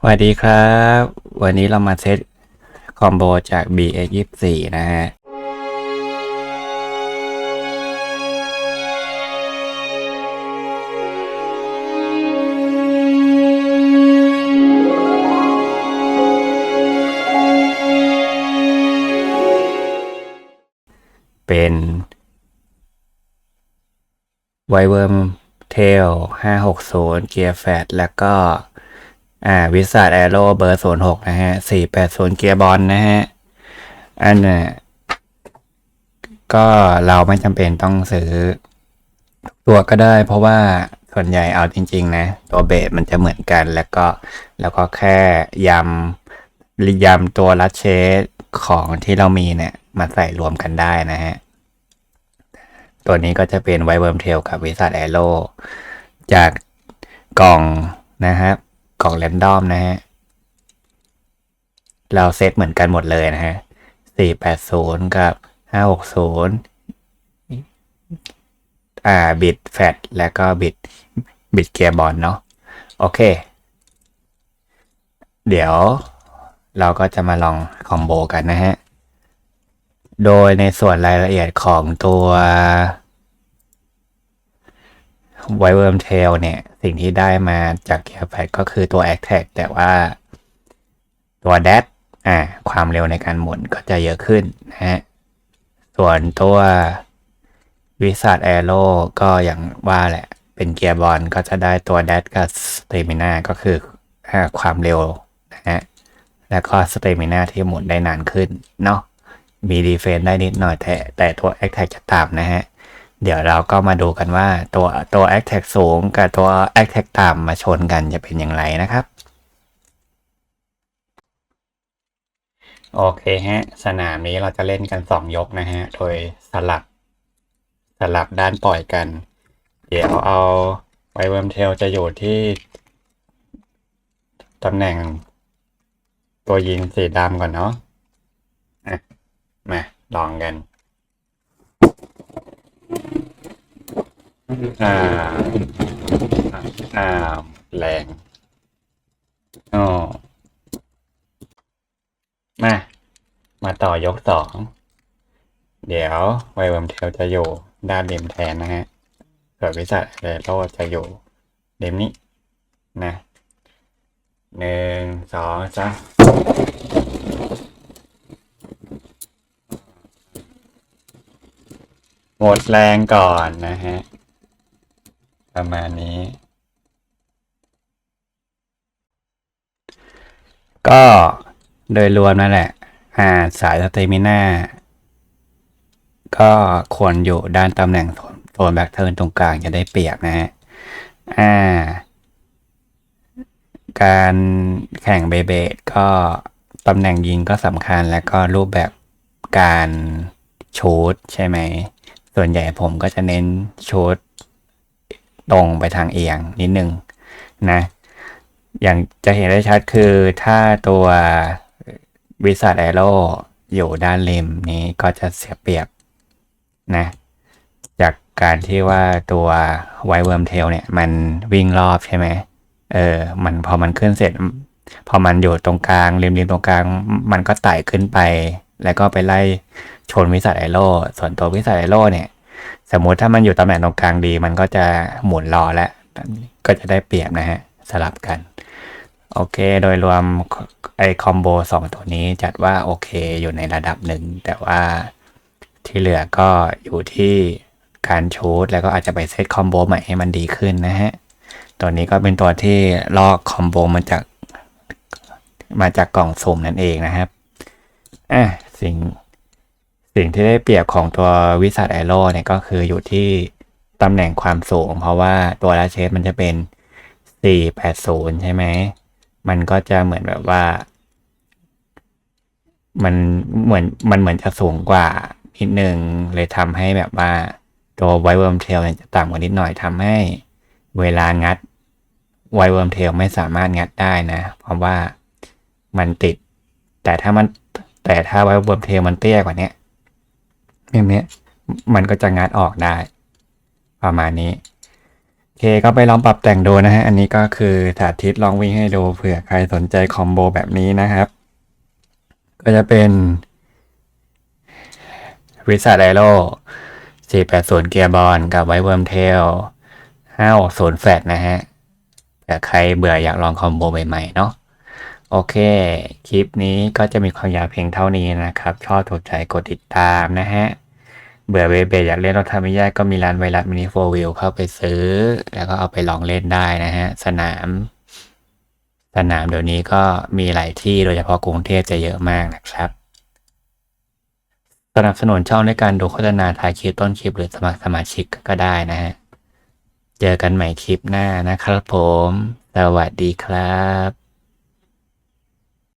สวัสดีครับ วันนี้เรามาเซตคอมโบจาก BX24 นะฮะ เป็นไวเวิร์มเทล560 เกียร์แฟตแล้วก็ อ่าวิสัทแอโร่เบอร์ศูนย์หกนะฮะสี่แปดศูนย์เกียร์บอลนะฮะ อันน่ะก็เราไม่จำเป็นต้องซื้อ ตัวก็ได้ เพราะว่าส่วนใหญ่เอาจริง ๆ นะ ตัวเบสมันจะเหมือนกัน แล้วก็แล้วก็แค่ยำยำตัวลัดเชสของที่เรามีเนี่ย มาใส่รวมกันได้นะฮะ ตัวนี้ก็จะเป็นไวเวิร์มเทลกับวิสัทแอโร่จากกล่องนะครับ กล่องแรนดอมนะฮะ เราเซตเหมือนกันหมดเลยนะฮะสี่แปดศูนย์กับห้าหกศูนย์อ่าบิตแฟตแล้วก็บิตบิตเกียร์บอลเนาะโอเค เดี๋ยวเราก็จะมาลองคอมโบกันนะฮะ โดยในส่วนรายละเอียดของตัว ไวเวิร์มเทลเนี่ย สิ่งที่ได้มาจากเกียร์แฟตก็คือตัว a c t a c แต่ว่าตัว d a อ่า ความเร็วในการหมุนก็จะเยอะขึ้นนะฮะ ส่วนตัววิสัทแอโร่ก็อย่างว่าแหละ เป็นเกียร์บอลก็จะได้ตัวแดดกับสเตมินาก็คือความเร็วนะฮะ แล้วก็สเตมินาที่หมุนได้นานขึ้นเนาะมีดีเฟนได้นิดหน่อยแต่แต่ตัวแอคแท็กจะต่ำนะฮะ เดี๋ยวเราก็มาดูกันว่าตัวตัวแอคแท็กสูงกับตัวแอคแท็กต่ำมาชนกันจะเป็นอย่างไรนะครับ โอเคฮะ สนามนี้เราจะเล่นกันสองยกนะฮะ โดยสลับ สลับด้านปล่อยกัน เดี๋ยวเอาไวเวิร์มเทลจะอยู่ที่ตำแหน่ง ตัวยิงสีดำก่อนเนาะะมาลองกัน อ่าอ่าแรงอ๋อมา มาต่อยกสอง เดี๋ยวไวเวิร์มเทลจะอยู่ด้านริมแทนนะฮะส่วนวิสัทเอโรจะอยู่ริมนี้นะหนึ่งสองสามหมดแรงก่อนนะฮะ ประมาณนี้ ก็โดยรวมนั่นแหละอ่าสายสเตมิน่าก็ควรอยู่ด้านตำแหน่งโซนแบ็กเทิร์นตรงกลางจะได้เปรียบนะฮะอ่า การแข่งเบเบดก็ตำแหน่งยิงก็สำคัญแล้วก็รูปแบบการชูดใช่ไหม ส่วนใหญ่ผมก็จะเน้นชูด ตรงไปทางเอียงนิดนึงนะ อย่างจะเห็นได้ชัดคือถ้าตัววิสัทแอโร่อยู่ด้านริมนี้ก็จะเสียเปรียบนะ จากการที่ว่าตัวไวเวิร์มเทลเนี่ย มันวิ่งรอบใช่ไหมเออ มันพอมันขึ้นเสร็จ พอมันอยู่ตรงกลางริมริมตรงกลาง มันก็ไต่ขึ้นไป แล้วก็ไปไล่ชนวิสัทไอโร่ส่วนตัววิสัทไอโร่เนี่ย สมมุติถ้ามันอยู่ตำแหน่งตรงกลางดี มันก็จะหมุนรอแล้วก็จะได้เปรียบนะฮะ สลับกัน โอเค โดยรวมไอคอมโบสองตัวนี้จัดว่าโอเคอยู่ในระดับหนึ่ง แต่ว่าที่เหลือก็อยู่ที่การชูดแล้วก็อาจจะไปเซตคอมโบใหม่ให้มันดีขึ้นนะฮะ ตัวนี้ก็เป็นตัวที่ลอกคอมโบมาจาก มาจากกล่องสุ่มนั่นเองนะครับอะสิ่ง สิ่งที่ได้เปรียบของตัววิสัทไอโร่เนี่ยก็คืออยู่ที่ตำแหน่งความสูง เพราะว่าตัวลาเชสมันจะเป็น 480 ใช่ไหม มันก็จะเหมือนแบบว่า มันเหมือนมันเหมือนจะสูงกว่านิดนึงเลยทำให้แบบว่า ตัวไวเวิร์มเทลจะต่ำกว่านิดหน่อยทำให้เวลางัดไวเวิร์มเทลไม่สามารถงัดได้นะ เพราะว่ามันติด แต่ถ้ามันแต่ถ้าไวเวิร์มเทลมันเตี้ยกว่านี้ เนี้ยมันก็จะงัดออกได้ ประมาณนี้เคก็ไปลองปรับแต่งดูนะฮะ อันนี้ก็คือสาธิตลองวิ่งให้ดูเผื่อใครสนใจคอมโบแบบนี้นะครับ ก็จะเป็นวิสาไดโล480 เกียร์บอลกับไวเวิร์มเทล560แฟตนะฮะเผื่อใครเบื่ออยากลองคอมโบใหม่ๆเนาะ โอเค คลิปนี้ก็จะมีความยาวเพียงเท่านี้นะครับ ชอบถูกใจกดติดตามนะฮะ เบื่อเบเบอยากเล่นรถทามิยาก็มีร้านไวรัสมินิโฟวิลเข้าไปซื้อ แล้วก็เอาไปลองเล่นได้นะฮะ สนาม สนามเดี๋ยวนี้ก็มีหลายที่โดยเฉพาะกรุงเทพจะเยอะมากนะครับสนับสนุนช่องด้วยการดูโฆษณาถ่ายคลิปต้นคลิปหรือสมัครสมาชิกก็ได้นะฮะ เจอกันใหม่คลิปหน้านะครับผม สวัสดีครับ